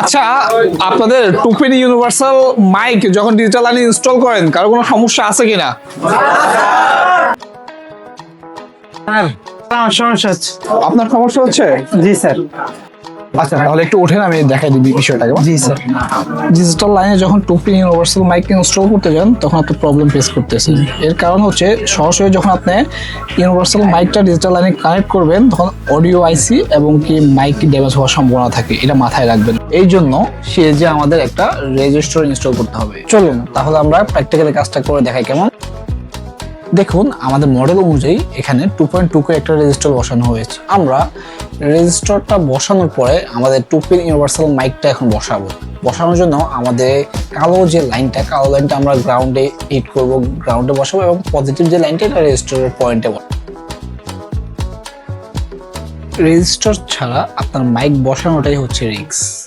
আচ্ছা আপনাদের two pin universal mic যখন ডিজিটাল আনি ইনস্টল করেন কারও কোনো সমস্যা আছে কিনা? স্যার সমস্যা হচ্ছে। আপনার সমস্যা হচ্ছে? জি স্যার। আচ্ছা তাহলে একটু ওঠেন আমি দেখাই দিবি বিষয়টাকে। জি স্যার। ডিজিটাল লাইনে যখন টুপিন ইউনিভার্সাল মাইক ইনস্টল করতে যান তখন আপনি প্রবলেম ফেস করতেছেন। এর কারণ হচ্ছে সরাসরি যখন আপনি ইউনিভার্সাল মাইকটা ডিজিটাল লাইনে কানেক্ট করবেন তখন অডিও আইসি এবং কি মাইক ড্যামেজ হওয়ার সম্ভাবনা থাকে। এটা মাথায় রাখবেন। এই জন্য সে যে আমাদের একটা রেজিস্টার ইনস্টল করতে হবে। চলুন। তাহলে আমরা প্র্যাকটিক্যালি কাজটা করে দেখাই কেমন। দেখুন আমাদের মডেল অনুযায়ী এখানে টু পয়েন্ট টু কে একটা রেজিস্টার বসানো হয়েছে। আমরা রেজিস্টারটা বসানোর পরে আমাদের টু পিন ইউনিভার্সাল মাইকটা এখন বসাবো। বসানোর জন্য আমাদের কালো যে লাইনটা কালো লাইনটা আমরা গ্রাউন্ডে হিট করব গ্রাউন্ডে বসাবো এবং পজিটিভ যে লাইনটা এটা রেজিস্টারের পয়েন্টে রেজিস্টার ছাড়া আপনার মাইক বসানোটাই হচ্ছে রিক্স